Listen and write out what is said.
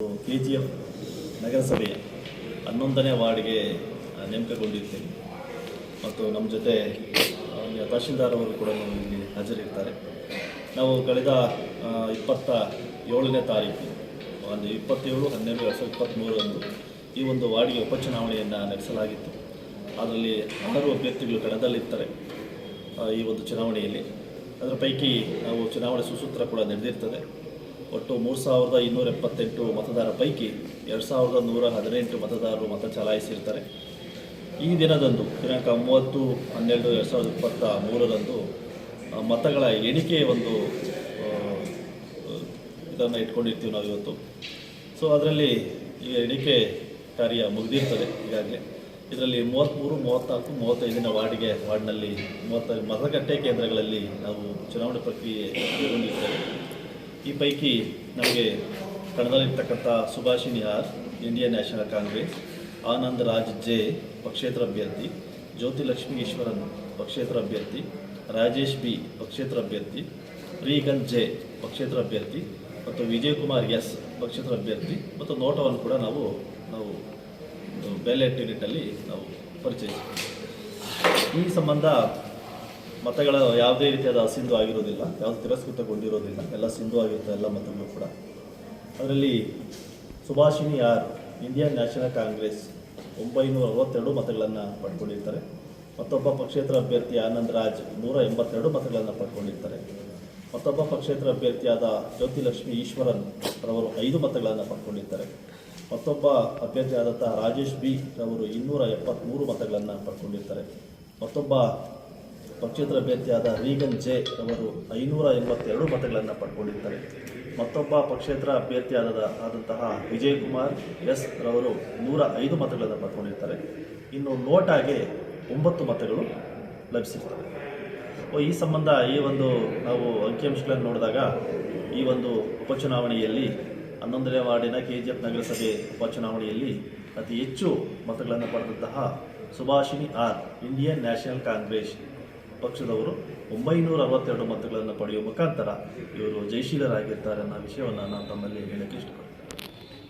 K G F ನಗರಸಭೆಯ ಹನ್ನೊಂದನೇ ವಾರ್ಡ್ಗೆ ನೇಮಕಗೊಂಡಿರ್ತೇನೆ ಮತ್ತು ನಮ್ಮ ಜೊತೆ ತಹಶೀಲ್ದಾರ್ ಅವರು ಕೂಡ ಇಲ್ಲಿ ಹಾಜರಿರ್ತಾರೆ. ನಾವು ಕಳೆದ ಇಪ್ಪತ್ತ ಏಳನೇ ತಾರೀಕು ಒಂದು ಇಪ್ಪತ್ತೇಳು, ಹನ್ನೆರಡು, ಎರಡು ಸಾವಿರದ ಇಪ್ಪತ್ತ್ಮೂರರಂದು ಈ ಒಂದು ವಾರ್ಡ್ಗೆ ಉಪಚುನಾವಣೆಯನ್ನು ನಡೆಸಲಾಗಿತ್ತು. ಅದರಲ್ಲಿ ಆರು ಅಭ್ಯರ್ಥಿಗಳು ಕಣದಲ್ಲಿರ್ತಾರೆ ಈ ಒಂದು ಚುನಾವಣೆಯಲ್ಲಿ. ಅದರ ಪೈಕಿ ನಾವು ಚುನಾವಣೆ ಸುಸೂತ್ರ ಕೂಡ ನಡೆದಿರ್ತದೆ. ಒಟ್ಟು ಮೂರು ಸಾವಿರದ ಇನ್ನೂರ ಎಪ್ಪತ್ತೆಂಟು ಮತದಾರ ಪೈಕಿ ಎರಡು ಸಾವಿರದ ನೂರ ಹದಿನೆಂಟು ಮತದಾರರು ಮತ ಚಲಾಯಿಸಿರ್ತಾರೆ. ಈ ದಿನದಂದು ದಿನಾಂಕ ಮೂವತ್ತು, ಹನ್ನೆರಡು, ಎರಡು ಸಾವಿರದ ಇಪ್ಪತ್ತ ಮೂರರಂದು ಮತಗಳ ಎಣಿಕೆ ಒಂದು ಇದನ್ನು ಇಟ್ಕೊಂಡಿರ್ತೀವಿ ನಾವು ಇವತ್ತು. ಸೊ ಅದರಲ್ಲಿ ಈಗ ಎಣಿಕೆ ಕಾರ್ಯ ಮುಗಿದಿರ್ತದೆ ಈಗಾಗಲೇ. ಇದರಲ್ಲಿ ಮೂವತ್ತ್ಮೂರು ಮೂವತ್ತ್ನಾಲ್ಕು ಮೂವತ್ತೈದನೇ ವಾರ್ಡ್ಗೆ, ವಾರ್ಡ್ನಲ್ಲಿ ಮೂವತ್ತೈದು ಮತಗಟ್ಟೆ ಕೇಂದ್ರಗಳಲ್ಲಿ ನಾವು ಚುನಾವಣೆ ಪ್ರಕ್ರಿಯೆ ಕೈಗೊಂಡಿರ್ತೇವೆ ಈ ಪೈಕಿ ನಮಗೆ ಕಣದಲ್ಲಿರ್ತಕ್ಕಂಥ Subhashini R Indian National Congress Anand Raj J ಪಕ್ಷೇತರ ಅಭ್ಯರ್ಥಿ ಜ್ಯೋತಿ ಲಕ್ಷ್ಮೀ ಈಶ್ವರನ್ ಪಕ್ಷೇತರ ಅಭ್ಯರ್ಥಿ, ರಾಜೇಶ್ ಬಿ ಪಕ್ಷೇತರ ಅಭ್ಯರ್ಥಿ, ಪ್ರೀಗಂಜ್ ಜೆ ಪಕ್ಷೇತರ ಅಭ್ಯರ್ಥಿ ಮತ್ತು ವಿಜಯಕುಮಾರ್ ಎಸ್ ಪಕ್ಷೇತರ ಅಭ್ಯರ್ಥಿ ಮತ್ತು ನೋಟವನ್ನು ಕೂಡ ನಾವು ನಾವು ಬ್ಯಾಲೆಟ್ ಯೂನಿಟಲ್ಲಿ ನಾವು ಪರಿಚಯಿಸಿದ್ದೀವಿ. ಈ ಸಂಬಂಧ ಮತಗಳ ಯಾವುದೇ ರೀತಿಯಾದ ಅಸಿಂಧು ಆಗಿರೋದಿಲ್ಲ, ಯಾವುದು ತಿರಸ್ಕೃತಗೊಂಡಿರೋದಿಲ್ಲ ಎಲ್ಲ ಸಿಂಧು ಆಗಿರುತ್ತೆ ಎಲ್ಲ ಮತಗಳು ಕೂಡ. ಅದರಲ್ಲಿ Subhashini R Indian National Congress ಒಂಬೈನೂರ ಅರವತ್ತೆರಡು ಮತಗಳನ್ನು ಪಡ್ಕೊಂಡಿರ್ತಾರೆ. ಮತ್ತೊಬ್ಬ ಪಕ್ಷೇತರ ಅಭ್ಯರ್ಥಿ ಆನಂದ್ ರಾಜ್ ನೂರ ಎಂಬತ್ತೆರಡು ಮತಗಳನ್ನು ಪಡ್ಕೊಂಡಿರ್ತಾರೆ. ಮತ್ತೊಬ್ಬ ಪಕ್ಷೇತರ ಅಭ್ಯರ್ಥಿಯಾದ ಜ್ಯೋತಿಲಕ್ಷ್ಮಿ ಈಶ್ವರನ್ ರವರು ಐದು ಮತಗಳನ್ನು ಪಡ್ಕೊಂಡಿರ್ತಾರೆ. ಮತ್ತೊಬ್ಬ ಅಭ್ಯರ್ಥಿಯಾದಂತಹ ರಾಜೇಶ್ ಬಿ ರವರು ಇನ್ನೂರ ಎಪ್ಪತ್ತ್ಮೂರು ಮತಗಳನ್ನು ಪಡ್ಕೊಂಡಿರ್ತಾರೆ. ಮತ್ತೊಬ್ಬ ಪಕ್ಷೇತರ ಅಭ್ಯರ್ಥಿಯಾದ ರೀಗನ್ ಜೆ ಅವರು ಐನೂರ ಎಂಬತ್ತೆರಡು ಮತಗಳನ್ನು ಪಡ್ಕೊಂಡಿದ್ದಾರೆ. ಮತ್ತೊಬ್ಬ ಪಕ್ಷೇತರ ಅಭ್ಯರ್ಥಿಯಾದ ಆದಂತಹ ವಿಜಯ್ ಕುಮಾರ್ ಎಸ್ ರವರು ನೂರ ಐದು ಮತಗಳನ್ನು ಪಡ್ಕೊಂಡಿರ್ತಾರೆ ಇನ್ನು ನೋಟಾಗೆ ಒಂಬತ್ತು ಮತಗಳು ಲಭಿಸಿರ್ತವೆ. ಈ ಸಂಬಂಧ ಈ ಒಂದು ನಾವು ಅಂಕಿಅಂಶಗಳನ್ನು ನೋಡಿದಾಗ ಈ ಒಂದು ಉಪಚುನಾವಣೆಯಲ್ಲಿ ಹನ್ನೊಂದನೇ ವಾರ್ಡಿನ ಕೆ ಜಿ ಎಫ್ ನಗರಸಭೆ ಉಪಚುನಾವಣೆಯಲ್ಲಿ ಅತಿ ಹೆಚ್ಚು ಮತಗಳನ್ನು ಪಡೆದಂತಹ Subhashini R, Indian National Congress ಪಕ್ಷದವರು ಒಂಬೈನೂರ ಅರವತ್ತೆರಡು ಮತಗಳನ್ನು ಪಡೆಯುವ ಮುಖಾಂತರ ಇವರು ಜಯಶೀಲರಾಗಿರ್ತಾರೆ ಅನ್ನೋ ವಿಷಯವನ್ನು ನಾನು ತಮ್ಮಲ್ಲಿ ಹೇಳಕ್ಕೆ ಇಷ್ಟಪಡ್ತೀನಿ.